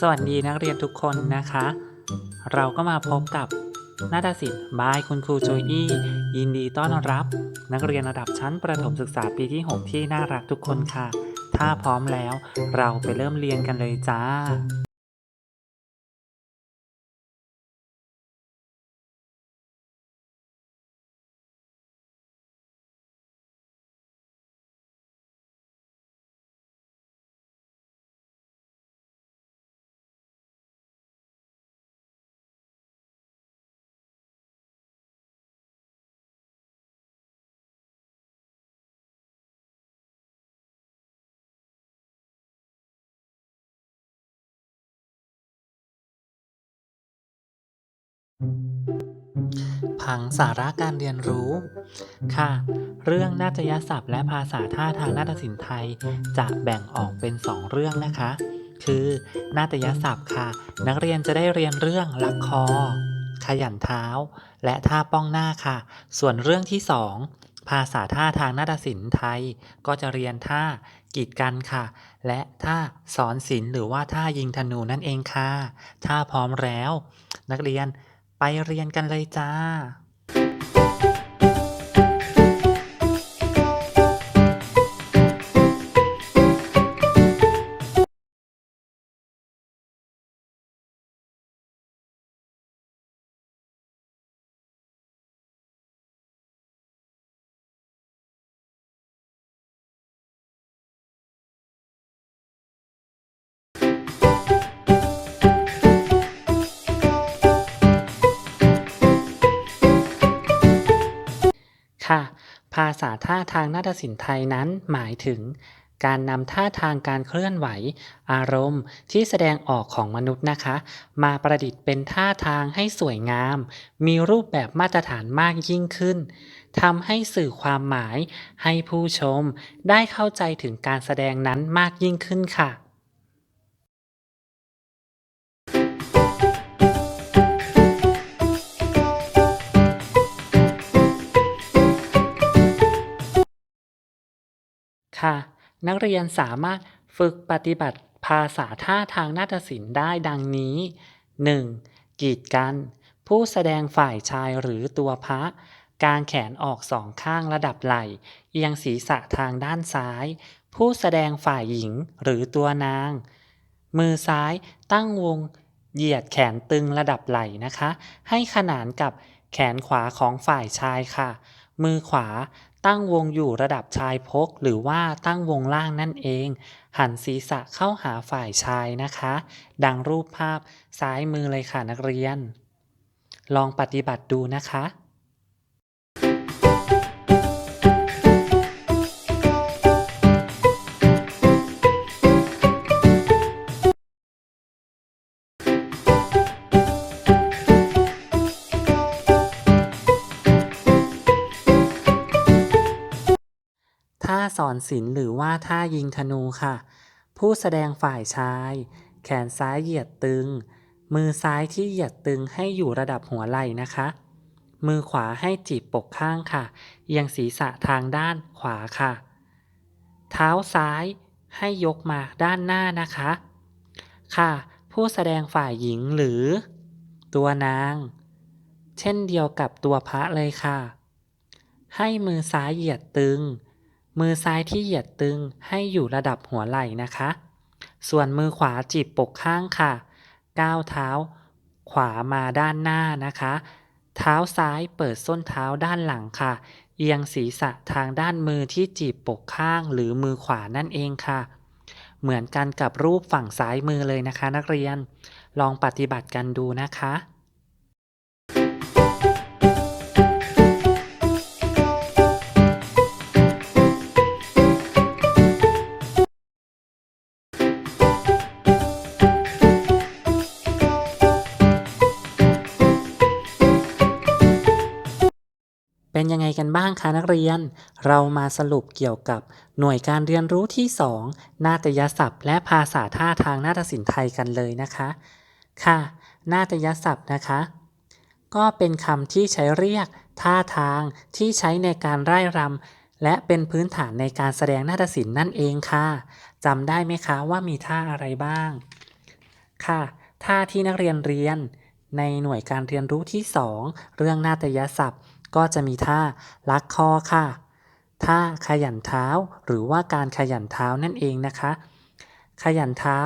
สวัสดีนักเรียนทุกคนนะคะ เราก็มาพบกับนาฏศิลป์บายคุณครูโจอี้ยินดีต้อนรับ นักเรียนระดับชั้นประถมศึกษาปีที่ 6 ที่น่ารักทุกคนค่ะ ถ้าพร้อมแล้ว เราไปเริ่มเรียนกันเลยจ้า ผังสาระการเรียนรู้ ค่ะ เรื่องนาฏยศัพท์และภาษาท่าทางนาฏศิลป์ไทย จะแบ่งออกเป็น 2 เรื่องนะคะ คือนาฏยศัพท์ค่ะ นักเรียนจะได้เรียนเรื่องลักคอ ขยันเท้า และท่าป้องหน้าค่ะ ส่วนเรื่องที่ 2 ภาษาท่าทางนาฏศิลป์ไทย ก็จะเรียนท่ากีดกันค่ะ และท่าสอนศิลป์หรือว่าท่ายิงธนูนั่นเองค่ะถ้าพร้อมแล้ว นักเรียน ไปเรียนกันเลยจ้า ค่ะ ภาษาท่าทางนาฏศิลป์ไทยนั้นหมายถึง การนำท่าทางการเคลื่อนไหว อารมณ์ที่แสดงออกของมนุษย์นะคะ มาประดิษฐ์เป็นท่าทางให้สวยงาม มีรูปแบบมาตรฐานมากยิ่งขึ้นทำให้สื่อความหมาย ให้ผู้ชมได้เข้าใจถึงการแสดงนั้นมากยิ่งขึ้นค่ะ ค่ะ นักเรียนสามารถฝึกปฏิบัติภาษาท่าทางนาฏศิลป์ได้ดังนี้ 1. กีดกัน ผู้แสดงฝ่ายชายหรือตัวพระ กางแขนออกสองข้างระดับไหล่ เอียงศีรษะทางด้านซ้าย ผู้แสดงฝ่ายหญิงหรือตัวนาง มือซ้ายตั้งวงเหยียดแขนตึงระดับไหล่นะคะ ให้ขนานกับแขนขวาของฝ่ายชายค่ะ มือขวา ตั้งวงอยู่ระดับชายพกหรือว่าตั้งวงล่างนั่นเอง หันศีรษะเข้าหาฝ่ายชายนะคะ ดังรูปภาพซ้ายมือเลยค่ะนักเรียน ลองปฏิบัติดูนะคะ สอนศิลหรือว่าท่ายิงธนูค่ะ ผู้แสดงฝ่ายชาย แขนซ้ายเหยียดตึง มือซ้ายที่เหยียดตึงให้อยู่ระดับหัวไหล่นะคะ มือขวาให้จีบปกข้างค่ะเอียงศีรษะทางด้านขวาค่ะ เท้าซ้ายให้ยกมาด้านหน้านะคะ ค่ะ ผู้แสดงฝ่ายหญิงหรือ ตัวนาง เช่นเดียวกับตัวพระเลยค่ะ ให้มือซ้ายเหยียดตึง มือซ้ายที่เหยียดตึงให้อยู่ระดับหัวไหล่นะคะ ส่วนมือขวาจีบปกข้างค่ะ ก้าวเท้า ขวามาด้านหน้านะคะ เท้าซ้ายเปิดส้นเท้าด้านหลังค่ะ เอียงศีรษะทางด้านมือที่จีบปกข้างหรือมือขวานั่นเองค่ะ เหมือนกันกับรูปฝั่งซ้ายมือเลยนะคะ นักเรียน ลองปฏิบัติกันดูนะคะ เป็นยังไงกันบ้างคะนักเรียน เรามาสรุปเกี่ยวกับหน่วยการเรียนรู้ที่ 2 นาฏยศัพท์ และภาษาท่าทางนาฏศิลป์ไทยกันเลยนะคะ ค่ะ นาฏยศัพท์นะคะ ก็เป็นคำที่ใช้เรียกท่าทางที่ใช้ในการไร่รำและเป็นพื้นฐานในการแสดงนาฏศิลป์นั่นเองค่ะจำได้ไหมคะว่ามีท่าอะไรบ้าง ค่ะ ท่าที่นักเรียนเรียน ในหน่วยการเรียนรู้ที่ 2 เรื่องนาฏยศัพท์ ก็จะมีท่าลักคอค่ะ ท่าขยันเท้าหรือว่าการขยันเท้านั่นเองนะคะ ขยันเท้า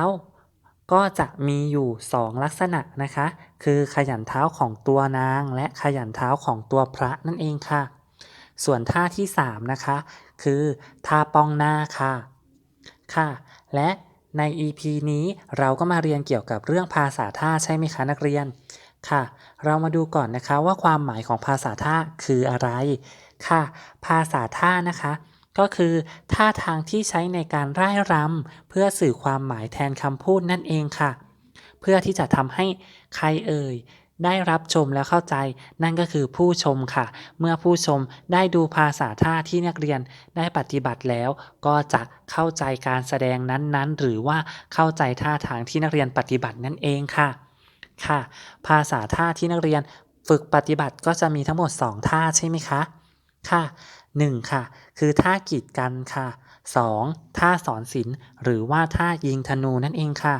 ก็จะมีอยู่ 2 ลักษณะนะคะ คือขยันเท้าของตัวนาง และขยันเท้าของตัวพระนั่นเองค่ะ ส่วนท่าที่ 3 นะคะ คือท่าป้องหน้าค่ะ ค่ะ และใน EP นี้เราก็มาเรียนเกี่ยวกับเรื่องภาษาท่าใช่ไหมคะนักเรียน ค่ะ เรามาดูก่อนนะคะว่าความหมายของภาษาท่าคืออะไร ค่ะ ภาษาท่านะคะ ก็คือท่าทางที่ใช้ในการร่ายรำเพื่อสื่อความหมายแทนคำพูดนั่นเองค่ะ เพื่อที่จะทำให้ใครเอ่ยได้รับชมและเข้าใจ นั่นก็คือผู้ชมค่ะ เมื่อผู้ชมได้ดูภาษาท่าที่นักเรียนได้ปฏิบัติแล้ว ก็จะเข้าใจการแสดงนั้นๆ หรือว่าเข้าใจท่าทางที่นักเรียนปฏิบัตินั่นเองค่ะ ค่ะ ภาษาท่าที่นักเรียนฝึกปฏิบัติก็จะมีทั้งหมด 2 ท่าใช่ไหมคะ ค่ะ 1 ค่ะ คือท่ากีดกันค่ะ 2. ท่าสอนศิลป์หรือว่าท่ายิงธนูนั่นเองค่ะ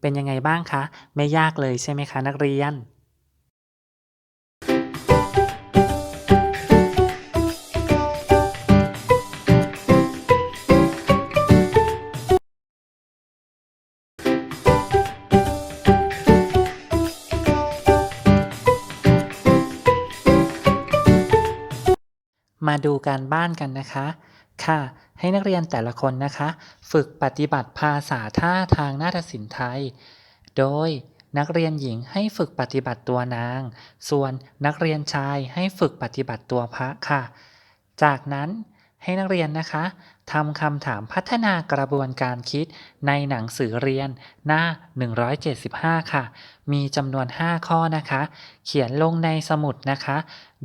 เป็นยังไงบ้างคะ ไม่ยากเลยใช่ไหมคะนักเรียน มาดูการบ้านกันนะคะ ค่ะ ให้นักเรียนแต่ละคนนะคะ ฝึกปฏิบัติภาษาท่าทางนาฏศิลป์ไทย โดยนักเรียนหญิงให้ฝึกปฏิบัติตัวนาง ส่วนนักเรียนชายให้ฝึกปฏิบัติตัวพระค่ะ จากนั้นให้นักเรียนนะคะ ทำคำถามพัฒนากระบวนการคิดในหนังสือเรียนหน้า 175 ค่ะ มีจำนวน 5 ข้อนะคะ เขียนลงในสมุดนะคะ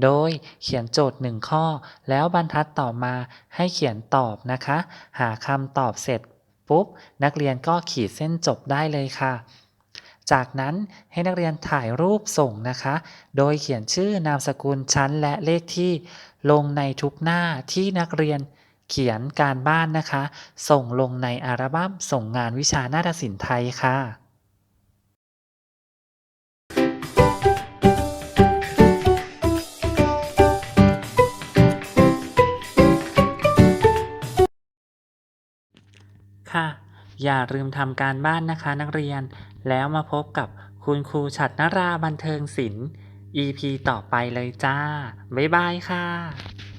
โดยเขียนโจทย์ 1 ข้อ แล้วบรรทัดต่อมาให้เขียนตอบนะคะ หาคำตอบเสร็จปุ๊บ นักเรียนก็ขีดเส้นจบได้เลยค่ะจากนั้นให้นักเรียนถ่ายรูปส่งนะคะ โดยเขียนชื่อนามสกุลชั้นและเลขที่ลงในทุกหน้าที่นักเรียน เขียนการบ้านนะคะ ส่งลงในอัลบั้มส่งงานวิชานาฏศิลป์ไทยค่ะค่ะ อย่าลืมทำการบ้านนะคะนักเรียน แล้วมาพบกับคุณครูฉัดนราบันเทิงศิลป์ EP ต่อไปเลยจ้า บ๊ายบายค่ะ